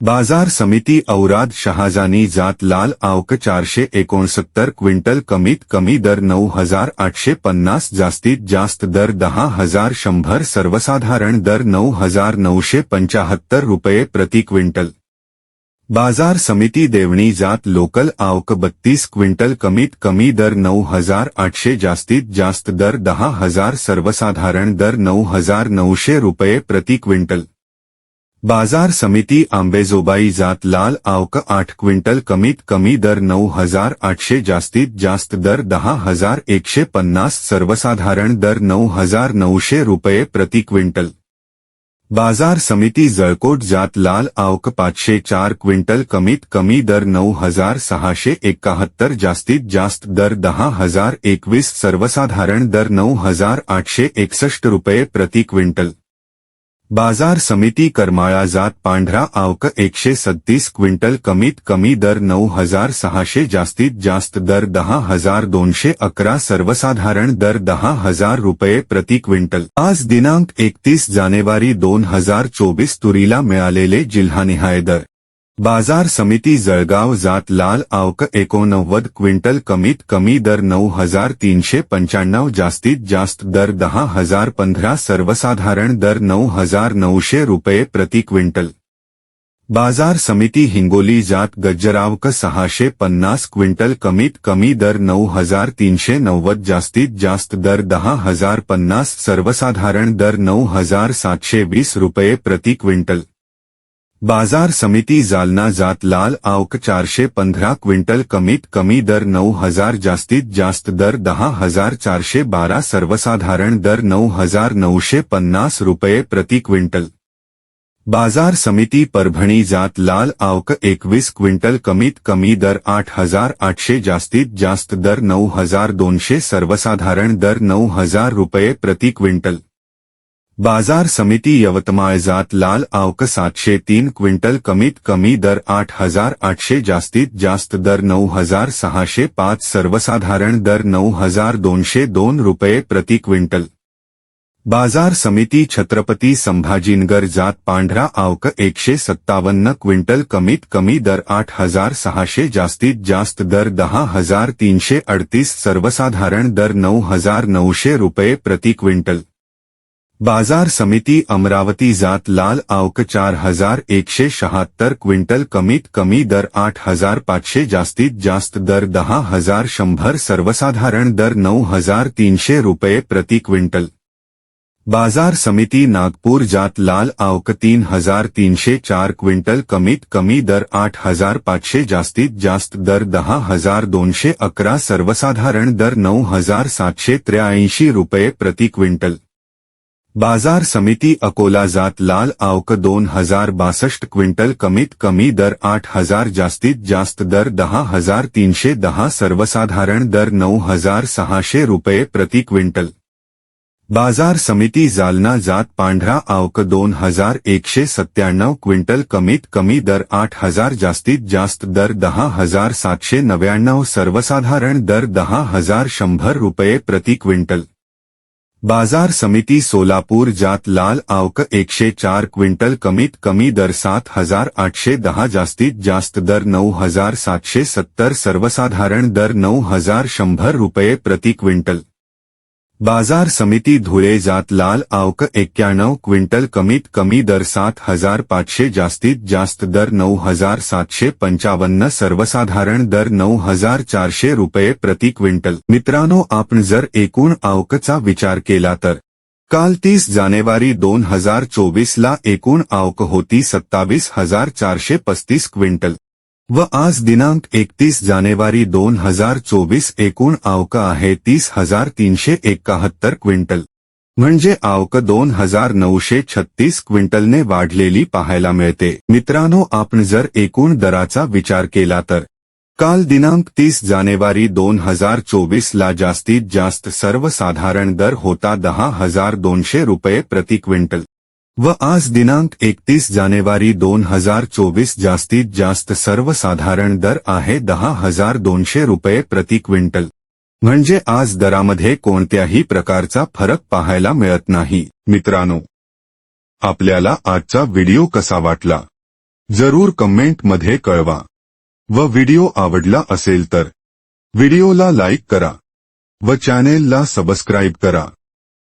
बाज़ार समिती औराद शहाजानी जात लाल आवक चारशे एकोणसत्तर क्विंटल कमीत कमी दर नऊ हज़ार आठशे पन्नास जास्तीत जास्त दर दहा हज़ार शंभर सर्वसाधारण दर नऊ हज़ार नऊशे पंचाहत्तर रुपये प्रति क्विंटल. बाज़ार समिती देवणी जात लोकल आवक बत्तीस क्विंटल कमीत कमी दर नऊ हज़ार आठशे जास्तीत जास्त दर दहा हज़ार सर्वसाधारण दर नऊ हज़ार नऊशे रुपये प्रति क्विंटल. बाज़ार समिती आंबेजोबाई जात लाल आवक आठ क्विंटल कमीत कमी दर नऊ हज़ार आठशे जास्तीत जास्त दर दहा हज़ार एकशे पन्नास सर्वसाधारण दर नऊ हज़ार नऊशे रुपये प्रति क्विंटल. बाज़ार समिती जळकोट जात लाल आवक पाचशे चार क्विंटल कमीत कमी दर नऊ हज़ार सहाशे एकाहत्तर जास्तीत जास्त दर दहा हज़ार एकवीस सर्वसाधारण दर नऊ हज़ार आठशे एकसष्ट रुपये प्रति क्विंटल. बाजार समिती करमाळा जात पांढरा आवक एकशे सत्तीस क्विंटल कमीत कमी दर नऊ हजार सहाशे जास्तीत जास्त दर दहा हजार दोनशे अकरा सर्वसाधारण दर दहा हजार रुपये प्रति क्विंटल. आज दिनांक एकतीस जानेवारी दोन हजार चोवीस तुरीला मिळालेले जिल्हानिहाय दर. बाज़ार समिती जळगाव जात लाल आवक एकोणनव्वद क्विंटल कमीत कमी दर नऊ हज़ार तीनशे पंच्याण्णव जास्तीत जास्त दर दहा हज़ार पंधरा सर्वसाधारण दर नऊ हज़ार नऊशे रुपये प्रति क्विंटल. बाज़ार समिती हिंगोली जात गज्जरावक सहाशे पन्नास क्विंटल कमीत कमी दर नऊ हज़ार तीनशे नव्वद जास्तीत जास्त दर दहा हज़ार पन्नास सर्वसाधारण दर नऊ हज़ार सातशे वीस रुपये प्रति क्विंटल. बाज़ार समिती जालना जात लाल चारशे पंधरा क्विंटल कमीत कमी दर नऊ हज़ार जास्तीत जास्त दर दहा हज़ार चारशे बारा सर्वसाधारण दर नऊ हज़ार नऊशे पन्नास रुपये प्रति क्विंटल. बाज़ार समिती परभणी जात लाल आवक एकवीस क्विंटल कमीत कमी दर आठ हज़ार आठशे जास्तीत जास्त दर नऊ हज़ार दोनशे सर्वसाधारण दर नऊ हज़ार रुपये प्रति क्विंटल. बाज़ार समिती यवतमाळ जात लाल आवक सातशे तीन क्विंटल कमीत कमी दर आठ हज़ार आठशे जास्तीत जास्त दर नऊ हज़ार सहाशे पाच सर्वसाधारण दर नऊ हज़ार दोनशे दोन रुपये प्रति क्विंटल. बाज़ार समिती छत्रपती संभाजीनगर जात पांढरा आवक एकशे सत्तावन्न क्विंटल कमीत कमी दर आठ हज़ार सहाशे जास्तीत जास्त दर दहा हज़ार तीनशे अडतीस सर्वसाधारण दर नऊ हज़ार नऊशे रुपये प्रति क्विंटल. बाज़ार समिती अमरावती जात लाल आवक चार हज़ार एकशे शहात्तर, क्विंटल कमीत कमी दर आठ हज़ार पाचशे जास्तीत जास्त दर दहा हज़ार शंभर, सर्वसाधारण दर नऊ हज़ार तीनशे रुपये प्रति क्विंटल. बाज़ार समिती नागपूर जात लाल आवक तीन हज़ार तीनशे चार, क्विंटल कमीत कमी दर आठ हज़ार पाचशे जास्तीत जास्त दर दहा हज़ार दोनशे अकरा, सर्वसाधारण दर नऊ हज़ार सातशे त्र्याऐंशी रुपये प्रति क्विंटल. बाज़ार समिती अकोला जात लाल आवक दोन हज़ार बासष्ट क्विंटल कमीत कमी दर आठ हज़ार जास्तीत जास्त दर दहा हज़ार तीनशे दहा सर्वसाधारण दर नऊ हज़ार सहाशे रुपये प्रति क्विंटल. बाज़ार समिती जालना जात पांढरा आवक दोन हज़ार एकशे सत्त्याण्णव क्विंटल कमीत कमी दर आठ हज़ार जास्तीत जास्त दर दहा हज़ार सातशे नव्याण्णव सर्वसाधारण दर दहा हज़ार शंभर रुपये प्रति क्विंटल. बाज़ार समिति सोलापुर जात लाल आवक एकशे चार क्विंटल कमीत कमी दर सात हज़ार आठशे दहा जास्तीत जास्त दर नऊ हज़ार सातशे सत्तर सर्वसाधारण दर नऊ हज़ार शंभर रुपये प्रति क्विंटल. बाजार समिती धुळे जात लाल आवक एक्क्याण्णव क्विंटल कमीत कमी दर सात हजार पाचशे जास्तीत जास्त दर नऊ हजार सातशे पंचावन्न सर्वसाधारण दर नऊ हजार चारशे रुपये प्रति क्विंटल. मित्रांनो आपण जर एकूण आवकचा विचार केला तर. काल तीस जानेवारी दोन हजार चोवीसला एकूण आवक होती सत्तावीस हजार चारशे पस्तीस क्विंटल. व आज दिनांक एकतीस जानेवारी दोन हजार चोवीस एकूण आवक आहे तीस हजार तीनशे एकाहत्तर क्विंटल. म्हणजे आवक दोन हजार नऊशे छत्तीस क्विंटलने वाढलेली पाहायला मिळते. मित्रांनो आपण जर एकूण दराचा विचार केला तर. काल दिनांक तीस जानेवारी दोन हजार चोवीस ला जास्तीत जास्त सर्वसाधारण दर होता दहा हजार दोनशे रुपये प्रति क्विंटल. व आज दिनांक एकतीस जानेवारी दोन हजार चोवीस जास्तीत जास्त सर्वसाधारण दर आहे दहा हजार दोनशे रुपये प्रति क्विंटल. म्हणजे आज दरामध्ये कोणत्याही प्रकारचा फरक पाहायला मिळत नाही. मित्रांनो आपल्याला आजचा व्हिडिओ कसा वाटला? जरूर कमेंटमध्ये कळवा. व व्हिडिओ आवडला असेल तर व्हिडिओला लाईक करा. व चॅनेलला सबस्क्राईब करा.